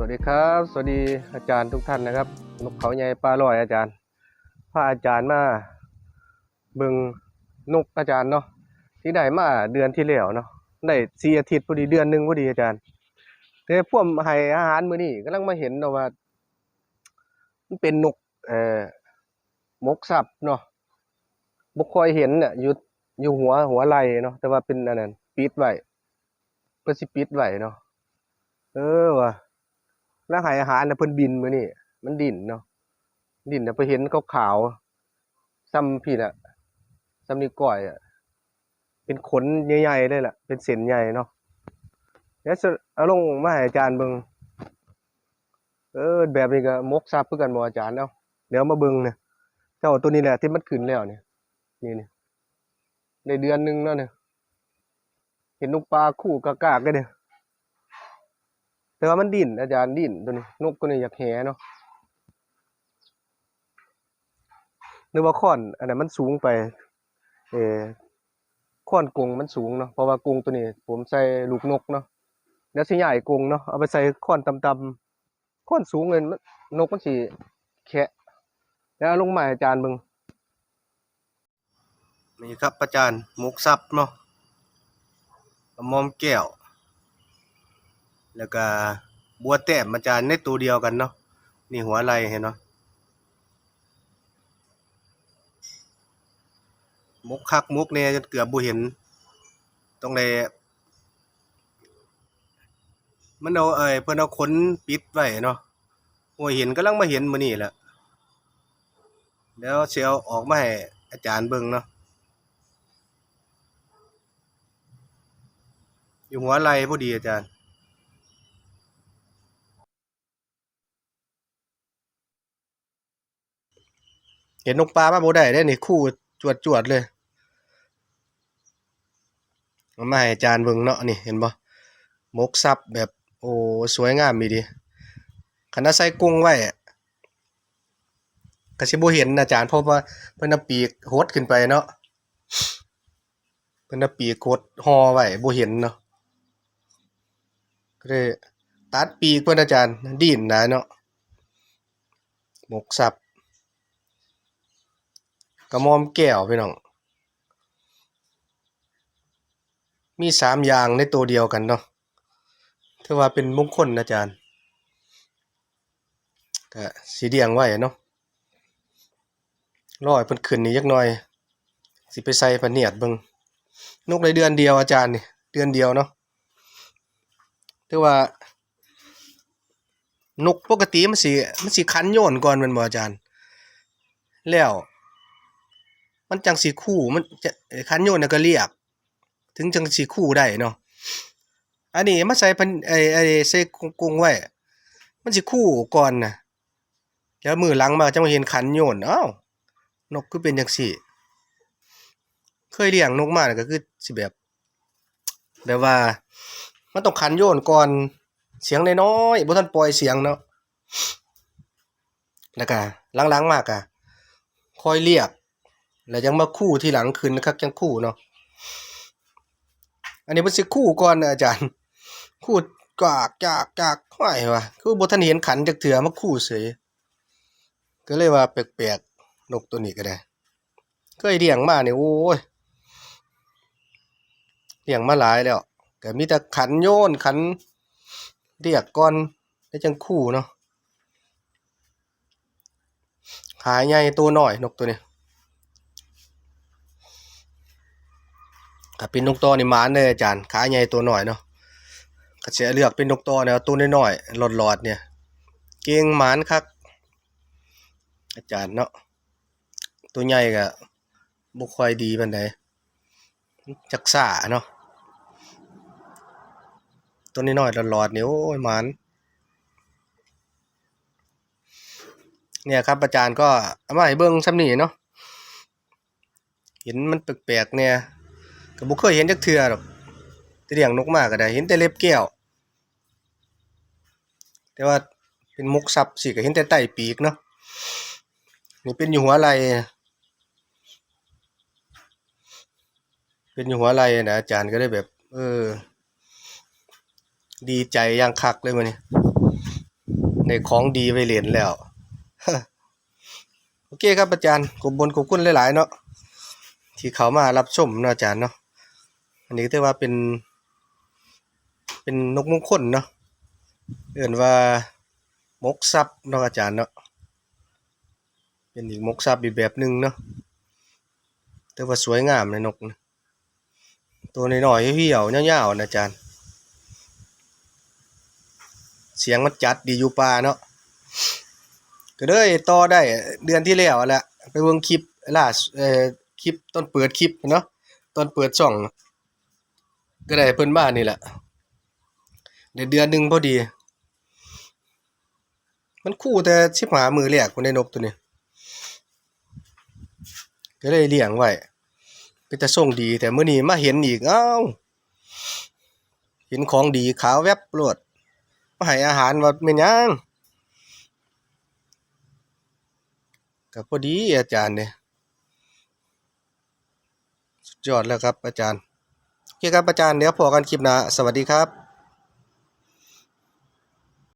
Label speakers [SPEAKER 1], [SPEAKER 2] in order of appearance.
[SPEAKER 1] สวัสดีครับ สวัสดีอาจารย์ทุกท่านนะครับนกเขาใหญ่ปลาลอยอาจารย์พาอาจารย์มาเบิ่งนกอาจารย์เนาะที่ได้มาเดือนที่แล้วเนาะได้สี่อาทิตย์พอดีเดือนหนึ่งพอดีอาจารย์แต่พวกให้อาหารมื้อนี้กำลังมาเห็นเนาะว่ามันเป็นนกเอ่อมกสับเนาะบ่ค่อยเห็นเนี่ยอยู่อยู่หัวหัวไหลเนาะแต่ว่าเป็นอันนั้นปิดไว้เพิ่นสิปิดไว้เนาะเออว่ะ แล้วให้อาหารนะเพิ่นบินมื้อนี้มันดินเนาะดินน่ะไปเห็นขาวซ้ำพี่น่ะซ้ำนิก้อยอะเป็นขนใหญ่ๆเลยล่ะ เป็นเส้นใหญ่เนาะเดี๋ยวเอาลงมาให้อาจารย์เบิ่งเออแบบนี้ก็มกซับคือกันบ่อาจารย์เนาะเดี๋ยวมาเบิ่งเนี่ยเจ้าตัวนี้แหละที่มันขึ้นแล้วเนี่ยนี่นี่ในเดือนหนึ่งแล้วเนี่ยเห็นนกปลาคู่กากๆกันเนี่ย แต่ว่ามันดิ้นอาจารย์ดิ้นตัวนี้นกตัวนี้อยากแหเนาะนึกว่าค้อนอันนั้นมันสูงไป เออค้อนกงมันสูงเนาะเพราะว่ากรงตัวนี้ ผมใส่ลูกนกเนาะแล้วสิใหญ่กรงเนาะเอาไปใส่ค้อนต่ำๆค้อนสูงเลยนนกมันสิแคะแล้วลงมาให้อาจารย์เบิ่งนี่ครับอาจารย์หมกซับเนาะมอมแก้ว แล้วก็บัวแต้มอาจารย์ในตัวเดียวกันเนาะนี่หัวไหล่เห็นเนาะมุกคักมุกเนี่ยจนเกือบบ่เห็นตรงใดมันเอาเอ้ยเพิ่นเอาขนปิดไว้เนาะโอ้เห็นกำลังมาเห็นมื้อนี้แหละเดี๋ยวสิเอาออกมาให้อาจารย์เบิ่งเนาะอยู่หัวไหล่พอดีอาจารย์ ห็นนกปลามาบ่ได้ได้นี่คู่จวดจวดๆเลยมาให้อาจารย์เบิ่งเนาะนี่เห็นบ่มกซับแบบโอ้สวยงามมีดีคณะใส่กรงไว้อะก็สิบเห็นอาจารย์เพราะว่าเพิ่นปีกโหดขึ้นไปเนาะเพิ่นปีกโหดห่อไว้บ่เห็นเนาะก็เลยตัดปีกเพิ่นอาจารย์ดินนะเนาะมกซับ กระมอมแก้วพี่น้อง มีสามอย่างในตัวเดียวกันเนาะถือว่าเป็นมงคลนอาจารย์ก็สีเดียงไว้เนาะร้อให้เพิ่นขึ้นนี่จักหน่อย สิไปใส่พะเนียดเบิงนกในเดือนเดียวอาจารย์นี่เดือนเดียวเนาะถือว่านกปกติมันสิมันสิคันโยนก่อนม่นบ่อาจารย์ แล้ว มันจังสีคู่มันจะคันโยนก็เรียก ถึงจังสีคู่ได้เนาะอันนี้มาใส่พันไอ้ไอ้ใส่กรงไว้ มันสิคู่ก่อนนะแล้วมือหลังมาจะมาเห็นขันโยนอ้าวนกคือเป็นจังซี่ เคยเลี้ยงนกมาก็คือสิแบบแบบว่า มันต้องขันโยนก่อนเสียงน้อยๆบ่ทันปล่อยเสียงเนาะแล้วก็หลังๆมากอะค่อยเรียก แล้วยังมาคู่ที่หลังคืนนะครับยังคู่เนาะอันนี้มันสิคู่ก่อนนะอาจารย์ คู่กากจากจากห้อยวะคือบ่ทันเห็นขันจักเถื่อมาคู่เสยก็เลยว่าแปลกๆนกตัวนี้ก็ได้เคยเลี้ยงมาเนี่ยโอ้ยเลี้ยงมาหลายแล้วก็มีแต่ขันโยนขันเรียกก่อนแล้วจังคู่เนาะขายใหญ่ตัวหน้อยนกตัวนี้ ถ้าเป็นนกตอนี่หมานเลยอาจารย์ขาใหญ่ตัวหน้อยเนาะก็สิเลือกเป็นนกตอเนี่ยตัวน้อยๆหลอดๆเนี่ย เก่งหมานคักอาจารย์เนาะตัวใหญ่ก็บ่ค่อยดีปานใดจักซ่าเนาะตัวน้อยๆหลอดๆนี่โอ้ยหมานเนี่ยครับอาจารย์ก็เอามาให้เบิ่งซ้ำนี่เนาะเห็นมันแปลกๆเนี่ย ก็บ่เคยเห็นจักเทื่อดอกแต่เลี้ยงนกมาก็ได้ เห็นแต่เล็บแก้ว แต่ว่าเป็นมุกซับสิก็เห็นแต่ใต้ปีกเนาะนี่เป็นอยู่หัวไหล่เป็นอยู่หัวไหล่นะอาจารย์ก็ได้แบบ เออ ดีใจอย่างคักเลยมื้อนี้ในของดีไว้เล่นแล้วโอเคครับอาจารย์ขอบบนขอบคุณหลายๆเนาะที่เขามารับชมเนาะอาจารย์เนาะ อันนี้ถือว่าเป็น เป็นนกมงคลเนาะเอื่นว่ามกทรัพย์เนาะอาจารย์เนาะเป็นอีกมกทรัพย์อีกแบบหนึ่งเนาะแต่ว่าสวยงามเลยนกนะตัวน้อยๆเหี่ยวๆยาๆนะอาจารย์ เสียงมันจัดดีอยู่ป่าเนาะก็เลยต่อได้เดือนที่แล้วแหละไปเบิ่งคลิปล่าคลิปตอนเปิดคลิปเนาะตอนเปิดช่อง ก็ได้เพิ่นมานี่แหละได้เดือนหนึ่งพอดี มันคู่แต่15มื้อแรกคนได้นกตัวนี้ ก็เลยเลี้ยงไว้เป็นแต่ส่งดีแต่เมื้อนี้มาเห็นอีกอ้าวเห็นของดีขาวแวบโลดมาให้อาหารว่าแม่นยังก็พอดีอาจารย์เนี่ยสุดยอดแล้วครับอาจารย์ โอเคครับอาจานเดี๋ยวพอกันคลิปหน้าสวัสดีครับ